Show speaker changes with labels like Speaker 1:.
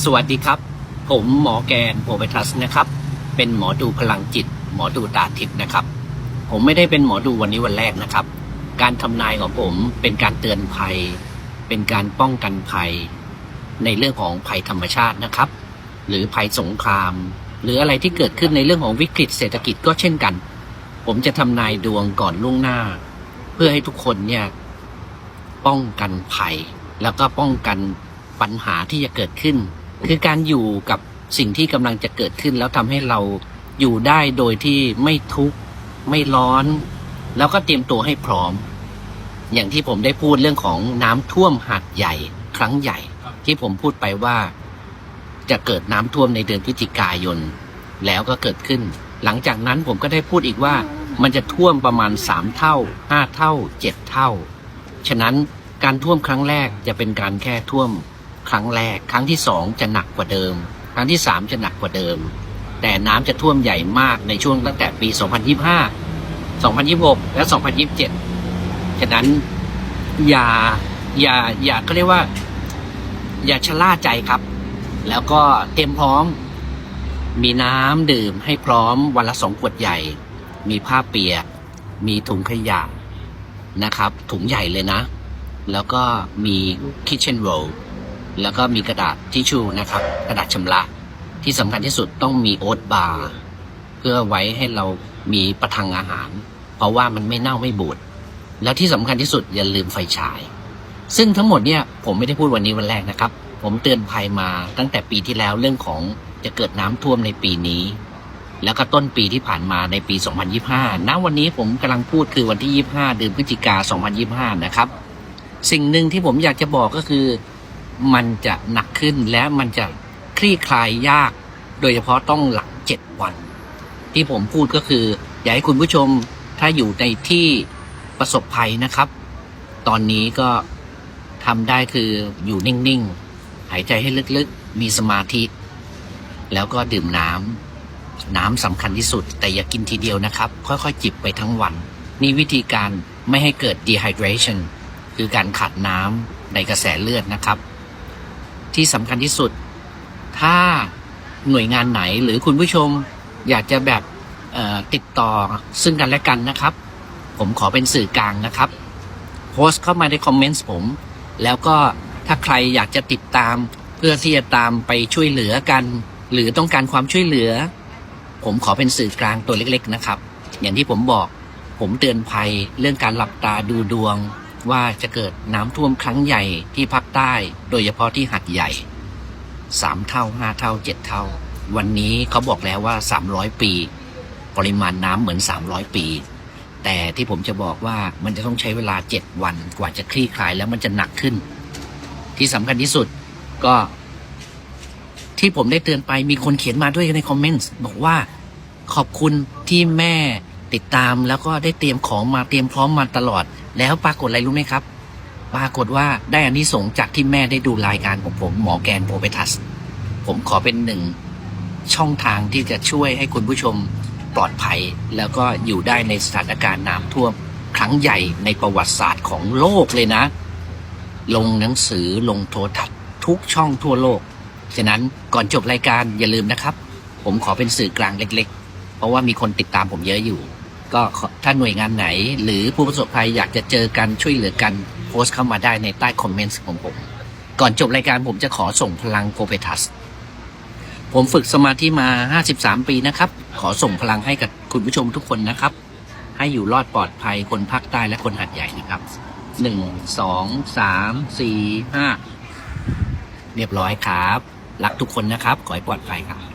Speaker 1: สวัสดีครับ ผมหมอแกนโพเวทัสนะครับ เป็นหมอดูพลังจิต หมอดูตาทิพย์นะครับ ผมไม่ได้เป็นหมอดูวันนี้วันแรกนะครับ การทำนายของผมเป็นการเตือนภัย เป็นการป้องกันภัย ในเรื่องของภัยธรรมชาตินะครับ หรือภัยสงคราม หรืออะไรที่เกิดขึ้นในเรื่องของวิกฤตเศรษฐกิจก็เช่นกัน ผมจะทำนายดวงก่อนล่วงหน้า เพื่อให้ทุกคนเนี่ยป้องกันภัย แล้วก็ป้องกันปัญหาที่จะเกิดขึ้น คือการอยู่กับสิ่งที่กำลังจะเกิดขึ้น แล้วทำให้เราอยู่ได้โดยที่ไม่ทุกข์ไม่ร้อน แล้วก็เตรียมตัวให้พร้อม อย่างที่ผมได้พูดเรื่องของน้ำท่วมหาดใหญ่ ครั้งใหญ่ ที่ผมพูดไปว่า จะเกิดน้ำท่วมในเดือนพฤศจิกายน แล้วก็เกิดขึ้น หลังจากนั้นผมก็ได้พูดอีกว่ามันจะท่วมประมาณสามเท่าห้าเท่าเจ็ดเท่า ฉะนั้นการท่วมครั้งแรกจะเป็นการแค่ท่วม ครั้งแรก ครั้งที่สองจะหนักกว่าเดิม ครั้งที่สามจะหนักกว่าเดิม แต่น้ำจะท่วมใหญ่มากในช่วงตั้งแต่ปี 2025 2026 และ 2027 ฉะนั้นอย่าอย่าอย่าก็เรียกว่า อย่าชะล่าใจครับ แล้วก็เตรียมพร้อม มีน้ำดื่มให้พร้อมวันละสองขวดใหญ่ มีผ้าเปียก มีถุงขยะนะครับ ถุงใหญ่เลยนะ แล้วก็มีคิทเช่นโรล แล้วก็มีกระดาษทิชชู่นะครับ กระดาษชำระที่สำคัญที่สุดต้องมีโอ๊ตบาร์เพื่อไว้ให้เรามีประทังอาหาร เพราะว่ามันไม่เน่าไม่บูดแล้วที่สำคัญที่สุดอย่าลืมไฟฉาย ซึ่งทั้งหมดเนี่ยผมไม่ได้พูดวันนี้วันแรกนะครับ ผมเตือนภัยมาตั้งแต่ปีที่แล้วเรื่องของจะเกิดน้ำท่วมในปีนี้ แล้วก็ต้นปีที่ผ่านมาในปี 2025 ณ วันนี้ผมกำลังพูดคือวันที่ 25 เดือนพฤศจิกา 2025 นะครับ สิ่งหนึ่งที่ผมอยากจะบอกก็คือ มันจะหนักขึ้นและมันจะคลี่คลายยาก โดยเฉพาะต้องหลัง7วัน ที่ผมพูดก็คือ อยากให้คุณผู้ชมถ้าอยู่ในที่ประสบภัยนะครับ ตอนนี้ก็ทำได้คืออยู่นิ่ง ๆ หายใจให้ลึกๆ มีสมาธิ แล้วก็ดื่มน้ำน้ำสำคัญที่สุด แต่อย่ากินทีเดียวนะครับ ค่อย ๆ จิบไปทั้งวัน นี่วิธีการไม่ให้เกิด dehydration คือการขาดน้ำในกระแสเลือดนะครับ ที่สำคัญที่สุด ถ้าหน่วยงานไหนหรือคุณผู้ชมอยากจะแบบติดต่อซึ่งกันและกันนะครับ ผมขอเป็นสื่อกลางนะครับ โพสต์เข้ามาในคอมเมนต์ผม แล้วก็ถ้าใครอยากจะติดตามเพื่อที่จะตามไปช่วยเหลือกัน หรือต้องการความช่วยเหลือ ผมขอเป็นสื่อกลางตัวเล็ก ๆ นะครับ อย่างที่ผมบอกผมเตือนภัยเรื่องการหลับตาดูดวง ว่าจะเกิดน้ำท่วมครั้งใหญ่ที่ภาคใต้ โดยเฉพาะที่หัดใหญ่สามเท่าห้าเท่าเจ็ดเท่า วันนี้เขาบอกแล้วว่าสามร้อยปี ปริมาณน้ำเหมือนสามร้อยปี แต่ที่ผมจะบอกว่ามันจะต้องใช้เวลาเจ็ดวันกว่าจะคลี่คลายแล้วมันจะหนักขึ้น ที่สำคัญที่สุดก็ ที่ผมได้เตือนไปมีคนเขียนมาด้วยในคอมเมนต์บอกว่าขอบคุณที่แม่ติดตามแล้วก็ได้เตรียมของมาเตรียมพร้อมมาตลอด แล้วปรากฏอะไรรู้ไหมครับ ปรากฏว่าได้อานิสงส์จากที่แม่ได้ดูรายการของผมหมอแกนโพเปทัส ผมขอเป็นหนึ่งช่องทางที่จะช่วยให้คุณผู้ชมปลอดภัย แล้วก็อยู่ได้ในสถานการณ์น้ำท่วมครั้งใหญ่ในประวัติศาสตร์ของโลกเลยนะ ลงหนังสือลงโทรทัศน์ทุกช่องทั่วโลก ฉะนั้นก่อนจบรายการอย่าลืมนะครับ ผมขอเป็นสื่อกลางเล็กๆ เพราะว่ามีคนติดตามผมเยอะอยู่ ก็ถ้าหน่วยงานไหน หรือผู้ประสบภัยอยากจะเจอกันช่วยเหลือกันโพสต์เข้ามาได้ในใต้คอมเมนต์ของผม ก่อนจบรายการผมจะขอส่งพลังโพเปทัส ผมฝึกสมาธิมา 53 ปีนะครับ ขอส่งพลังให้กับคุณผู้ชมทุกคนนะครับ ให้อยู่รอดปลอดภัยคนภาคใต้และคนหัดใหญ่นะครับหนึ่งสองสามสี่ห้าเรียบร้อยครับ รักทุกคนนะครับ ขอให้ปลอดภัยครับ